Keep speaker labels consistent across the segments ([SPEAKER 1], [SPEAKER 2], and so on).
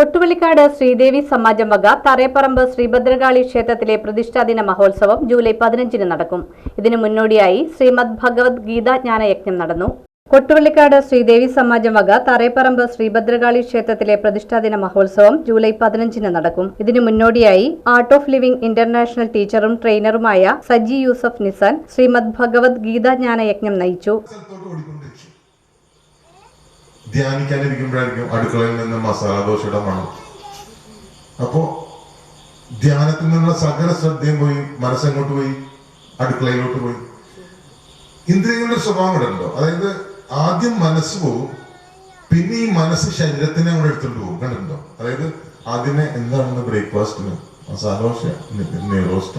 [SPEAKER 1] കൊട്ടുവള്ളിക്കാട് ശ്രീദേവി സമാജം വക തറയപ്പറമ്പ് ശ്രീഭദ്രകാളി ക്ഷേത്രത്തിലെ പ്രതിഷ്ഠാദിന മഹോത്സവം ജൂലൈ പതിനഞ്ചിന് നടക്കും. ഇതിനു മുന്നോടിയായി ശ്രീമദ് ഭഗവത് ഗീതാജ്ഞാനയജ്ഞം നടന്നു. കൊട്ടുവള്ളിക്കാട് ശ്രീദേവി സമാജം വക തറയപ്പറമ്പ് ശ്രീഭദ്രകാളി ക്ഷേത്രത്തിലെ പ്രതിഷ്ഠാദിന മഹോത്സവം ജൂലൈ പതിനഞ്ചിന് നടക്കും. ഇതിനു മുന്നോടിയായി ആർട്ട് ഓഫ് ലിവിംഗ് ഇന്റർനാഷണൽ ടീച്ചറും ട്രെയിനറുമായ സജി യൂസഫ് നിസാൻ ശ്രീമദ് ഭഗവത് ഗീതാജ്ഞാനയജ്ഞം നയിച്ചു.
[SPEAKER 2] സ്ഥലത്തോട്ട് ഓടിക്കൊണ്ടിരിക്കും ധ്യാനിക്കാനിരിക്കുമ്പോഴായിരിക്കും അടുക്കളയിൽ നിന്ന് മസാല ദോശയുടെ മണം. അപ്പോ ധ്യാനത്തിൽ നിന്നുള്ള സകല ശ്രദ്ധയും പോയി മനസ്സെങ്ങോട്ട് പോയി അടുക്കളയിലോട്ട് പോയി. ഇന്ദ്രിയങ്ങളുടെ സ്വഭാവം ഇവിടെ ഉണ്ടോ? അതായത് ആദ്യം മനസ്സ് പോകും പിന്നെ ഈ മനസ്സ് ശരീരത്തിനെ അങ്ങോട്ട് എടുത്തിട്ട് പോകും കണ്ടിട്ടുണ്ടോ? അതായത് ആദ്യമേ എന്താണെന്ന് ബ്രേക്ക്ഫാസ്റ്റിന്? മസാല ദോശ നെയ്റോസ്റ്റ.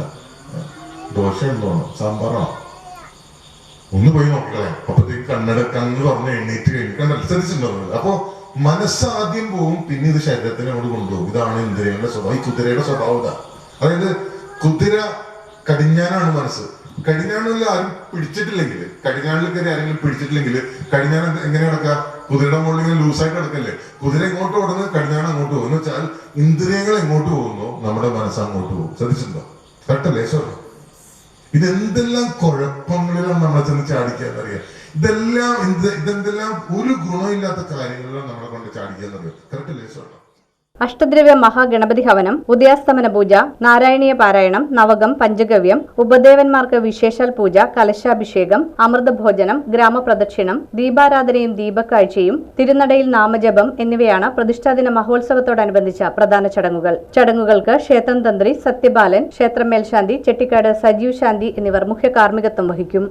[SPEAKER 2] ദോശ ഉണ്ടോണോ സാമ്പാറാണോ? ഒന്ന് പോയി നോക്കിക്കളയാം അപ്പത്തേക്ക് കണ്ണട കണ്ണ് പറഞ്ഞ് എണ്ണീറ്റ് കഴിഞ്ഞു ശ്രദ്ധിച്ചിട്ടുണ്ടോ അപ്പൊ മനസ്സ് ആദ്യം പോവും പിന്നെ ഇത് ശരീരത്തിന് അങ്ങോട്ട് കൊണ്ടുപോകും. ഇതാണ് ഇന്ദ്രിയങ്ങളുടെ സ്വഭാവം. ഈ കുതിരയുടെ സ്വഭാവം ഇതാ. അതായത് കുതിര കടിഞ്ഞാനാണ് മനസ്സ്. കടിഞ്ഞാണിൽ ആരും പിടിച്ചിട്ടില്ലെങ്കിൽ കടിഞ്ഞാണിൽ കയറി ആരെങ്കിലും പിടിച്ചിട്ടില്ലെങ്കിൽ കടിഞ്ഞാൻ എങ്ങനെ കിടക്കുക കുതിരയുടെ മുകളിൽ ഇങ്ങനെ ലൂസായിട്ട് കിടക്കല്ലേ കുതിര ഇങ്ങോട്ട് ഓടുന്നത് കടിഞ്ഞാണ് അങ്ങോട്ട് പോകുന്നു. വെച്ചാൽ ഇന്ദ്രിയങ്ങൾ എങ്ങോട്ട് പോകുന്നു? നമ്മുടെ മനസ്സ് അങ്ങോട്ട് പോകും. ശ്രദ്ധിച്ചിട്ടുണ്ടോ? കറക്റ്റല്ലേ? സോറി ഇതെന്തെല്ലാം കുഴപ്പങ്ങളിലാണ് നമ്മളെ ചെന്ന് ചാടിക്കാന്നറിയാം? ഇതെല്ലാം ഇത് ഇതെന്തെല്ലാം ഒരു ഗുണമില്ലാത്ത കാര്യങ്ങളിലാണ് നമ്മളെ കൊണ്ട് ചാടിക്കാന്നറിയാം? കറക്റ്റ് ലേശമാണ്
[SPEAKER 1] അഷ്ടദ്രവ്യ മഹാഗണപതി ഹവനം ഉദയാസ്തമന പൂജ നാരായണീയ പാരായണം നവകം പഞ്ചഗവ്യം ഉപദേവന്മാർക്ക് വിശേഷാൽ പൂജ കലശാഭിഷേകം അമൃതഭോജനം ഗ്രാമപ്രദക്ഷിണം ദീപാരാധനയും ദീപക്കാഴ്ചയും തിരുനടയിൽ നാമജപം എന്നിവയാണ് പ്രതിഷ്ഠാദിന മഹോത്സവത്തോടനുബന്ധിച്ച പ്രധാന ചടങ്ങുകൾ. ചടങ്ങുകൾക്ക് ക്ഷേത്രം തന്ത്രി സത്യബാലൻ ക്ഷേത്രം മേൽശാന്തി ചെട്ടിക്കാട് സജീവ് ശാന്തി എന്നിവർ മുഖ്യ കാർമ്മികത്വം വഹിക്കും.